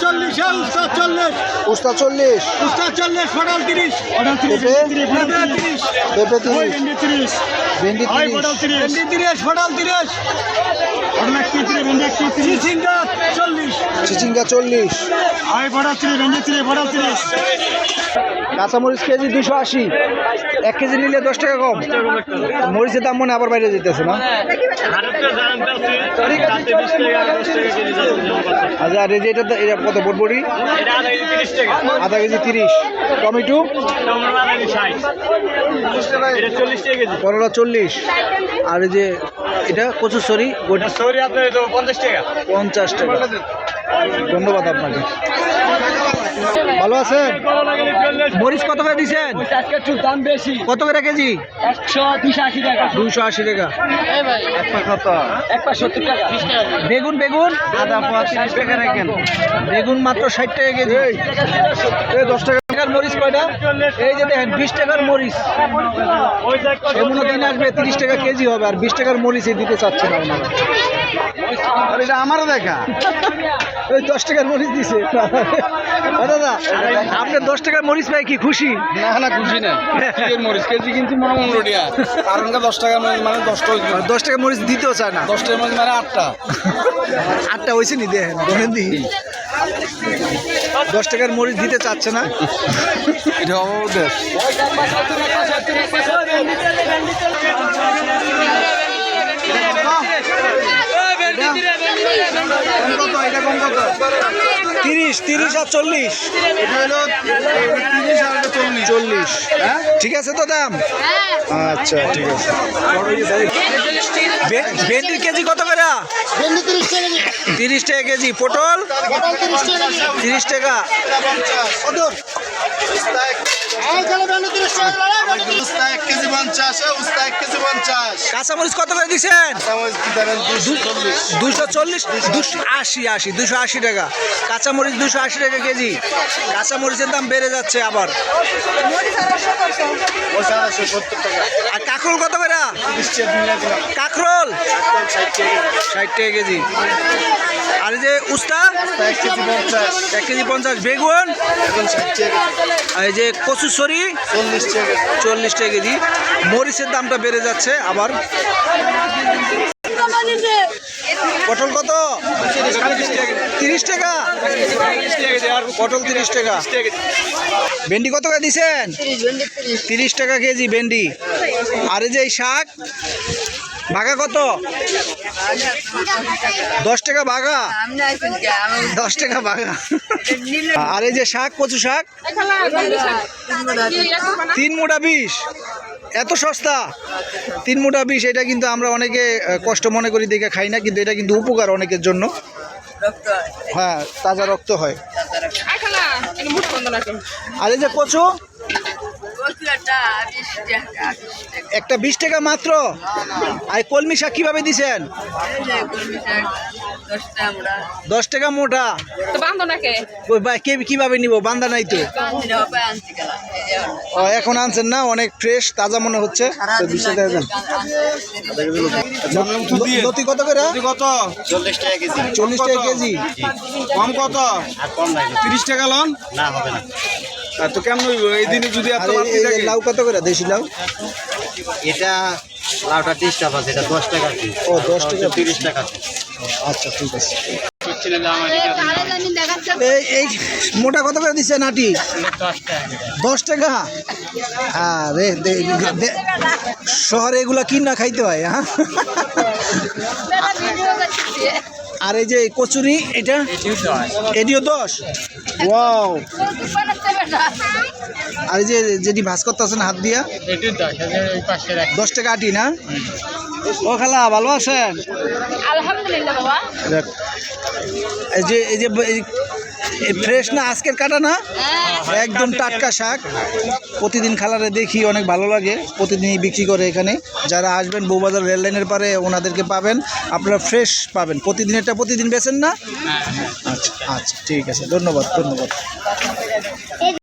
চল্লিশ হ্যাঁ উস্তাদ চল্লিশ। উস্তা চল্লিশ। উস্তাদ চল্লিশ ফটাল তিরিশ। পেঁপে? পেঁপে তিরিশ। পেঁপে তিরিশ। ভেন্ডি তিরিশ। ভেন্ডি তিরিশ। ফটাল তিরিশ। চিচিঙ্গা চল্লিশ। চিচিঙ্গা চল্লিশ। কাঁচামরিচ কেজি দুশো আশি। এক কেজি নিলে দশ টাকা কম। মরিচের দাম মনে আবার বাইরে যেতেছে না? আচ্ছা আর এই যে এটা এটা কত বটবড়ি? আধা কেজি তিরিশ। টমেটো? করলা চল্লিশ। আর এই যে এটা কচুর সরি পঞ্চাশ টাকা। ধন্যবাদ আপনাকে। ভালো আছেন? মরিচ কত করে দিচ্ছেন দাম বেশি কত করে কেজি? একশো দুশো আশি টাকা। দুশো আশি টাকা টাকা বেগুন? বেগুন টাকা বেগুন মাত্র ষাট টাকা কেজি। এই দশ টাকার মরিচ কয়টা? এই যে দেখেন বিশ টাকার মরিচ। এমন দিন আসবে তিরিশ টাকা কেজি হবে আর বিশ টাকার মরিচ দিতে চাচ্ছে না আর এটা আমারও দেখা। ওই দশ টাকার মরিচ দিছে। দাদা আপনি দশ টাকার মরিচ পাই কি খুশি? না না খুশি না। মরিচ কেজি কিন্তু মনে পনেরো টাকা কারণ দশ টাকা মরিচ মানে দশ টাকা দশ টাকা মরিচ দিতেও চায় না। দশটার মরিচ মানে আটটা। আটটা হয়েছে নি দেখেন বলেন দি। দশ টাকার মরিচ দিতে চাচ্ছে না। এটা অভাব দেশ কত এটা কম কত তিরিশ তিরিশ আর চল্লিশ। চল্লিশ। চল্লিশ। ঠিক আছে তো দাম? আচ্ছা ঠিক আছে। ভেন্ডির কেজি কত করে? তিরিশ টাকা কেজি। পটল? তিরিশ টাকা কাঁচামরিচ কত করে দিচ্ছেন? দুশো চল্লিশ? দুশো আশি আশি দুশো আশি টাকা। কাঁচামরিচ দুশো আশি টাকা কেজি। কাঁচামরিচের দাম বেড়ে যাচ্ছে আবার। আর কাঁকরোল কত করে? কাঁকরোল? ষাট টাকা কেজি। আর যে উস্তা? এক কেজি পঞ্চাশ। বেগুন? আর এই যে কচুসরি চল্লিশ টাকা চল্লিশ টাকা কেজি। মরিচের দামটা বেড়ে যাচ্ছে আবার। পটল কত? তিরিশ টাকা। পটল তিরিশ টাকা। ভেন্ডি কত করে দিছেন? তিরিশ টাকা কেজি ভেন্ডি। আর এই যে শাক, ভাগা কত? দশ টাকা ভাগা? দশ টাকা ভাগা। আর এই যে শাক, কচু শাক? তিন মোটা বিষ। এত সস্তা? তিন মোটা বিষ এটা কিন্তু আমরা অনেকে কষ্ট মনে করি দেখে খাই না কিন্তু এটা কিন্তু উপকার অনেকের জন্য। হ্যাঁ তাজা রক্ত হয়। আর এই যে কচু? একটা বিশ টাকা মাত্র? আর কলমি শাক কীভাবে দিছেন? দশ টাকা মোটা। কীভাবে নিব? বান্দা নাই তো। এখন আনছেন না অনেক ফ্রেশ তাজা মনে হচ্ছে। লতি কত করে? কত? চল্লিশ টাকা কেজি। চল্লিশ টাকা কেজি? কম কত? তিরিশ টাকা লন? না হবে না। তো কেমন হইব? এই দিনে যদি এত আর এই- বাড়তি এই যে থাকে? লাউ কত করে দেশি লাউ? এটা লাউটা তিরিশ টাকা আছে এটা দশ টাকা ও, 10 টাকা তিরিশ টাকা আচ্ছা ঠিক আছে। এই এই মোটা কত করে দিচ্ছে নাটি? দশ টাকা। আরে শহরে এগুলা কিন না খাইতে হয় হ্যাঁ? আর এই যে কচুরি এটা? এটিও দশ। ওয়াও। আর এই যে যেটি ভাস করতে আছেন হাত দিয়া? দশ টাকা আটি না? ও খালা ভালো আছেন? আলহামদুলিল্লাহ বাবা। এই যে এই যে ফ্রেশ না, আজকের কাটা না? একদম টাটকা শাক। প্রতিদিন খালারে দেখি, অনেক ভালো লাগে। প্রতিদিনই বিক্রি করে এখানে। যারা আসবেন বৌবাজার রেল লাইনের পারে, ওনাদেরকে পাবেন। আপনারা ফ্রেশ পাবেন। প্রতিদিন এটা প্রতিদিন বেছেন না? আচ্ছা আচ্ছা ঠিক আছে। ধন্যবাদ ধন্যবাদ।